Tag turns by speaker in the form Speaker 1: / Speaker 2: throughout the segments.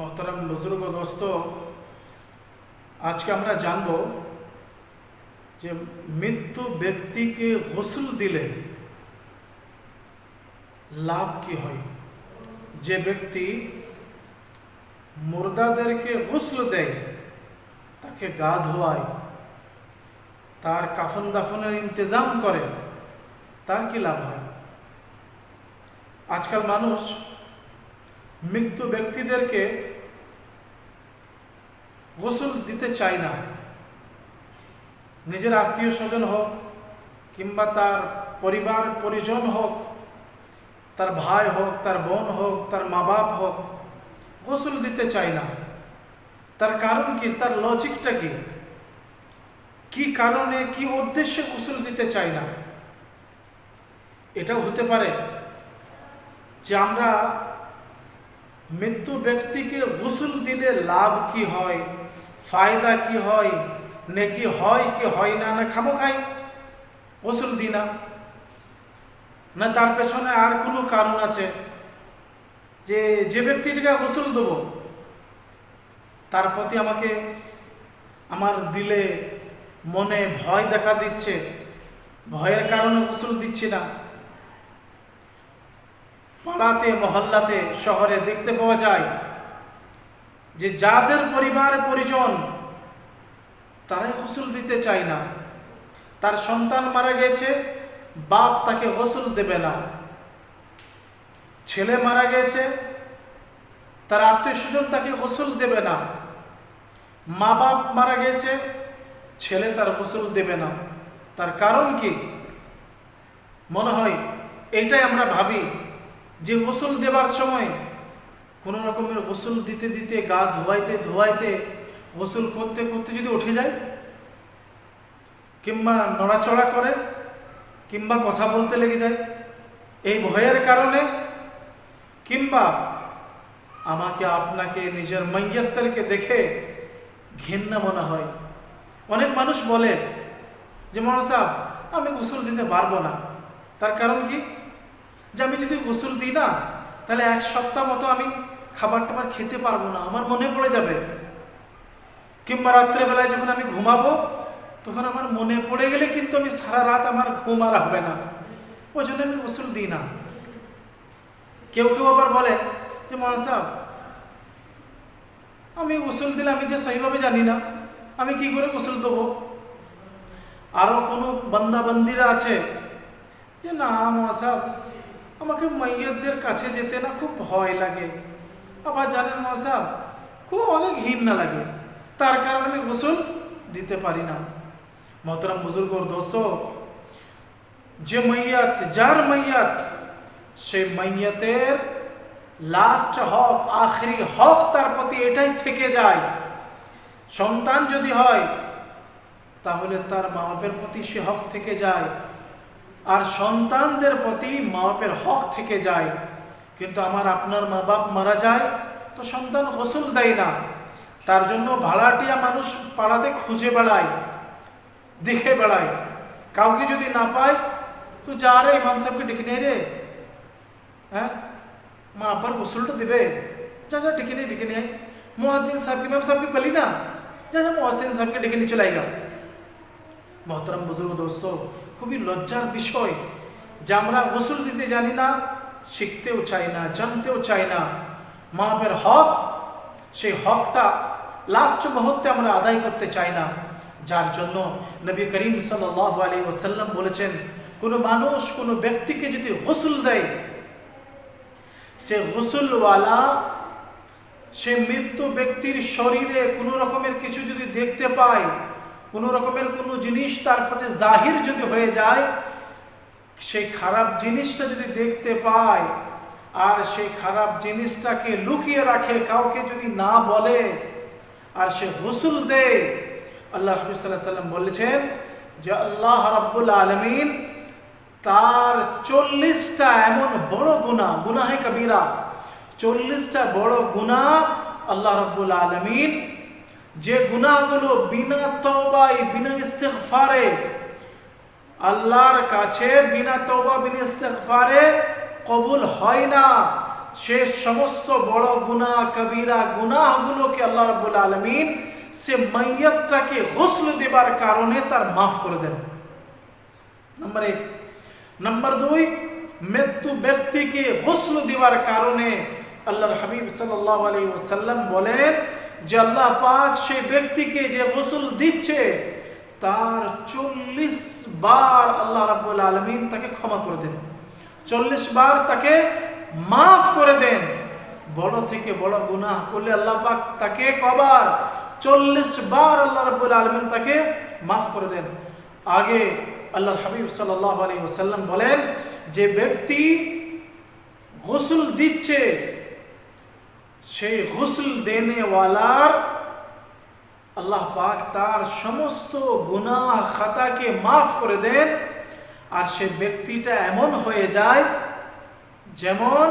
Speaker 1: মহতরম বুজুর্গ দোস্ত আজকে আমরা জানব যে মৃত্যু ব্যক্তিকে গোসল দিলে লাভ কি হয়? যে ব্যক্তি মুর্দাদেরকে গোসল দেয়, তাকে গা ধোয়ায়, তার কাফন দাফনের ইন্তজাম করে, তার কি লাভ হয়? আজকাল মানুষ মৃত্যু ব্যক্তিদেরকে গোসল দিতে চায় না। নিজের আত্মীয় স্বজন হোক কিংবা তার পরিবার পরিজন হোক, তার ভাই হোক, তার বোন হোক, তার মা বাপ হোক, গোসল দিতে চায় না। তার কারণ কি? তার লজিকটা কি? কি কারণে, কি উদ্দেশ্যে গোসল দিতে চায় না? এটাও হতে পারে যে আমরা মৃত্যু ব্যক্তিকে গোসল দিলে লাভ কি হয়? ফায়দা কি হয়? নেকি হয় কি হয় না? না খামো খাই? গোসল দিই না। না, তার পেছনে আর কোনো কারণ আছে? যে যে ব্যক্তিটিকে গোসল দেবো, তার প্রতি আমাকে আমার দিলে মনে ভয় দেখা দিচ্ছে। ভয়ের কারণে গোসল দিচ্ছি না। পাড়াতে মহল্লাতে শহরে দেখতে পাওয়া যায় যে যাদের পরিবার পরিজন, তারাই গোসল দিতে চায় না। তার সন্তান মারা গেছে, বাপ তাকে গোসল দেবে না। ছেলে মারা গেছে, তার আত্মীয় স্বজন তাকে গোসল দেবে না। মা বাপ মারা গেছে, ছেলে তার গোসল দেবে না। তার কারণ কি? মনে হয় এইটাই আমরা ভাবি। যে গোসল দেবার সময় কোনো রকমের গোসল দিতে দিতে, গা ধোয়াইতে ধোয়াইতে, গোসল করতে করতে যদি উঠে যায়, কিংবা নড়াচড়া করে, কিংবা কথা বলতে লেগে যায়, এই ভয়ের কারণে, কিংবা আমাকে আপনাকে নিজের মাইয়াত্তারকে দেখে ঘেন্না মনে হয়। অনেক মানুষ বলে যে মনে সাহেব, আমি গোসল দিতে পারব না। তার কারণ কি? যে আমি যদি গোসল দিই না, তাহলে এক সপ্তাহ মতো আমি খাবার টাবার খেতে পারব না, আমার মনে পড়ে যাবে। কিংবা রাত্রেবেলায় যখন আমি ঘুমাবো, তখন আমার মনে পড়ে গেলে কিন্তু আমি সারা রাত আমার ঘুম আর হবে না। ওই জন্য আমি গোসল দিই না। কেউ কেউ আবার বলে যে, মহান সাহেব, আমি গোসল দিলে আমি যে সহিভাবে জানি না, আমি কি করে গোসল দেবো? আরও কোনো বান্দাবান্দিরা আছে যে, না মহাসাব আমাকে মাইয়তদের কাছে যেতে না খুব ভয় লাগে। আবার জানেন মহাসাব খুব অনেক ঘিন্না লাগে। তার কারণে আমি গোসল দিতে পারি না। মহতরম বুজুর্গ দোস্ত, যে মাইয়াত যার মাইয়াত সেই মাইয়াতের লাস্ট হক, আখরি হক তার প্রতি এটাই থেকে যায়। সন্তান যদি হয়, তাহলে তার মা বাপের প্রতি সে হক থেকে যায়। আর সন্তানদের প্রতি মা বাপের হক থেকে যায়। কিন্তু আমার আপনার মা বাপ মারা যায়, তো সন্তান গোসল দেয় না। তার জন্য ভাড়াটিয়া মানুষ পাড়াতে খুঁজে বেড়ায়, দেখে বেড়ায়। কাউকে যদি না পায়, তো যা রে, ইমাম সাহেবকে ডেকে নেই রে। হ্যাঁ? মা আব্বার গোসলটা দেবে। যা যা, ডেকে নিয়ে ডেকে নিয়ে মোহাজিন সাহেবকে, ইমাম সাহেবকে পেলি না? যা যা মোহাসিন সাহেবকে ডেকে নিয়ে চলে আইগা মহতরম বুজুর্গ দোস্ত, খুবই লজ্জার বিষয় যে আমরা গোসল দিতে জানি না, শিখতেও চাই না, জানতেও চাই না। মা হক, সেই হকটা লাস্ট মুহূর্তে আমরা আদায় করতে চাই না। যার জন্য নবী করিম সাল্লাহ আলী ওসাল্লাম বলেছেন, কোনো মানুষ কোনো ব্যক্তিকে যদি গোসল দেয়, সে গোসলওয়ালা, সে মৃত্যু ব্যক্তির শরীরে কোনো রকমের কিছু যদি দেখতে পায় কোনো রকমের কোনো জিনিস তার প্রতি জাহির যদি হয়ে যায়, সেই খারাপ জিনিসটা যদি দেখতে পায়, আর সেই খারাপ জিনিসটাকে লুকিয়ে রাখে, কাউকে যদি না বলে, আর সে হুসুল দেয়, আল্লাহ সাল্লাহ সাল্লাম বলেছেন যে আল্লাহ রাব্বুল আলমিন তার চল্লিশটা এমন বড় গুণা গুনাহে কবিরা, চল্লিশটা বড় গুণা আল্লাহ রব্বুল আলমিন যে গুণাগুলো বিনা তবাই বিনা ইস্তেকফারে আল্লাহর কাছে, বিনা তবা বিনা ইস্তেকফারে কবুল হয় না, সে সমস্ত বড় গুনাহ, কবিরা গুনাহগুলোকে আল্লাহ রাব্বুল আলামিন সে মাইয়াতটাকে গোসল দেবার কারণে তার মাফ করে দেন। নম্বর এক। নম্বর দুই, মৃত্যু ব্যক্তিকে গোসল দেওয়ার কারণে আল্লাহর হাবিব সাল্লাল্লাহু আলাইহি ওয়াসাল্লাম বলেন যে আল্লাহ পাক সেই ব্যক্তিকে যে গোসল দিচ্ছে, তার চল্লিশ বার আল্লাহ রাব্বুল আলামিন তাকে ক্ষমা করে দেন। চল্লিশ বার তাকে মাফ করে দেন। বড় থেকে বড় গুনাহ করলে আল্লাহ পাক তাকে কবার চল্লিশ বার আল্লাহ রাব্বুল আলামিন তাকে মাফ করে দেন। আগে আল্লাহর হাবিব সাল্লাল্লাহু আলাইহি ওয়াসাল্লাম বলেন, যে ব্যক্তি গোসল দিচ্ছে সেই গোসল দেনেওয়ালার আল্লাহ পাক তার সমস্ত গুনাহ, খাতাকে মাফ করে দেন। আর সে ব্যক্তিটা এমন হয়ে যায়, যেমন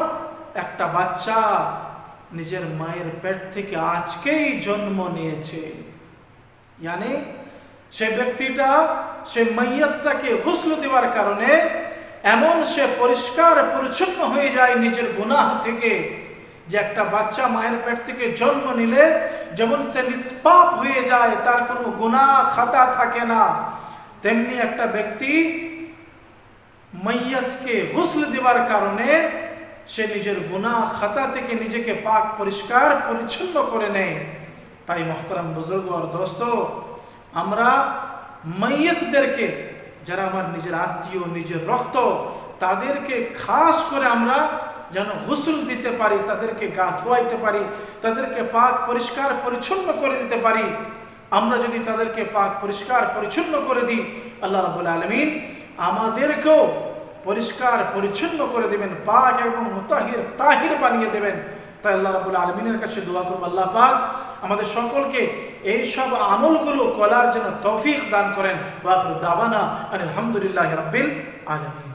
Speaker 1: একটা বাচ্চা নিজের মায়ের পেট থেকে আজকেই জন্ম নিয়েছে। ইয়ানি সে ব্যক্তিটা, সে মাইয়াতটাকে হুসল দেওয়ার কারণে এমন সে পরিষ্কার পরিচ্ছন্ন হয়ে যায় নিজের গুনাহ থেকে। যে একটা বাচ্চা মায়ের পেট থেকে জন্ম নিলে যেমন সে নিষ্পাপ হয়ে যায়, তার কোনো গুনাহ, খাতা থাকে না। তেমনি একটা ব্যক্তি মাইয়াতকে হুসল দেওয়ার কারণে সে নিজের গুনাহ, খাতা থেকে নিজেকে পাক, পরিষ্কার, পরিচ্ছন্ন করে নেয়। তাই মহতারাম বুজুর্গ আর দোস্ত, আমরা মাইয়াতদেরকে, যারা আমার নিজের আত্মীয়, নিজের রক্ত, তাদেরকে খাস করে আমরা যেন গোসল দিতে পারি, তাদেরকে গা ধোয়াইতে পারি, তাদেরকে পাক পরিষ্কার পরিচ্ছন্ন করে দিতে পারি। আমরা যদি তাদেরকে পাক পরিষ্কার পরিচ্ছন্ন করে দিই, আল্লাহ রাবুল আলমিন আমাদেরকেও পরিষ্কার পরিচ্ছন্ন করে দেবেন, পাক এবং মুতাহির তাহির বানিয়ে দেবেন। তাই আল্লাহ রাবুল আলমিনের কাছে দোয়া করব, আল্লাহ পাক আমাদের সকলকে এই সব আমলগুলো করার জন্য তৌফিক দান করেন। ওয়াফর দাবানা আলহামদুলিল্লাহ রাব্বিল আলমিন।